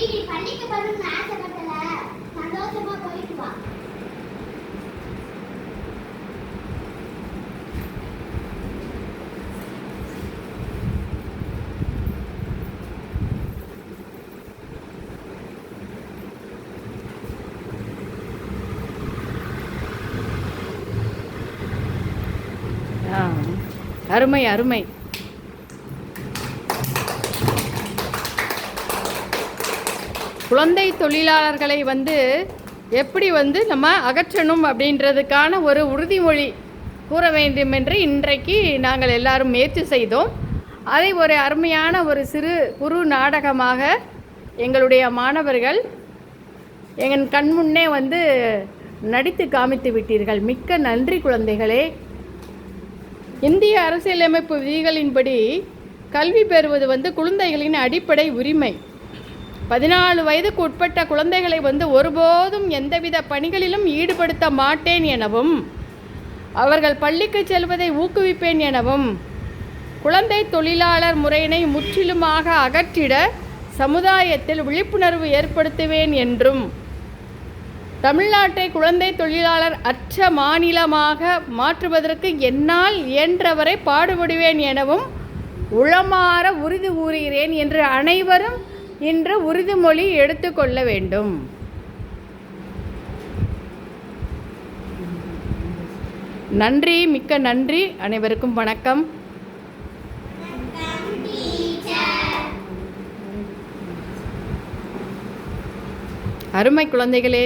நீ பள்ளிக்கு ஆசைப்பட்டல. சந்தோஷமா போயிட்டு வா. அருமை அருமை. குழந்தை தொழிலாளர்களை வந்து எப்படி வந்து நம்ம அகற்றணும் அப்படின்றதுக்கான ஒரு உறுதிமொழி கூற வேண்டும் என்று இன்றைக்கு நாங்கள் எல்லாரும் முயற்சி செய்தோம். அதை ஒரு அருமையான ஒரு சிறு குறு நாடகமாக எங்களுடைய மாணவர்கள் எங்கள் கண்முன்னே வந்து நடித்து காமித்து விட்டீர்கள். மிக்க நன்றி குழந்தைகளே. இந்திய அரசியலமைப்பு விதிகளின்படி கல்வி பெறுவது வந்து குழந்தைகளின் அடிப்படை உரிமை. பதினாலு வயதுக்கு உட்பட்ட குழந்தைகளை வந்து ஒருபோதும் எந்தவித பணிகளிலும் ஈடுபடுத்த மாட்டேன் எனவும் அவர்கள் பள்ளிக்கு செல்வதை ஊக்குவிப்பேன் எனவும் குழந்தை தொழிலாளர் முறையினை முற்றிலுமாக அகற்றிட சமுதாயத்தில் விழிப்புணர்வு ஏற்படுத்துவேன் என்றும் தமிழ்நாட்டை குழந்தை தொழிலாளர் அற்ற மாநிலமாக மாற்றுவதற்கு என்னால் இயன்றவரை பாடுபடுவேன் எனவும் உளமாற உறுதி கூறுகிறேன் என்று அனைவரும் இன்று உறுதிமொழி எடுத்துக்கொள்ள வேண்டும். நன்றி மிக்க நன்றி. அனைவருக்கும் வணக்கம். அருமை குழந்தைகளே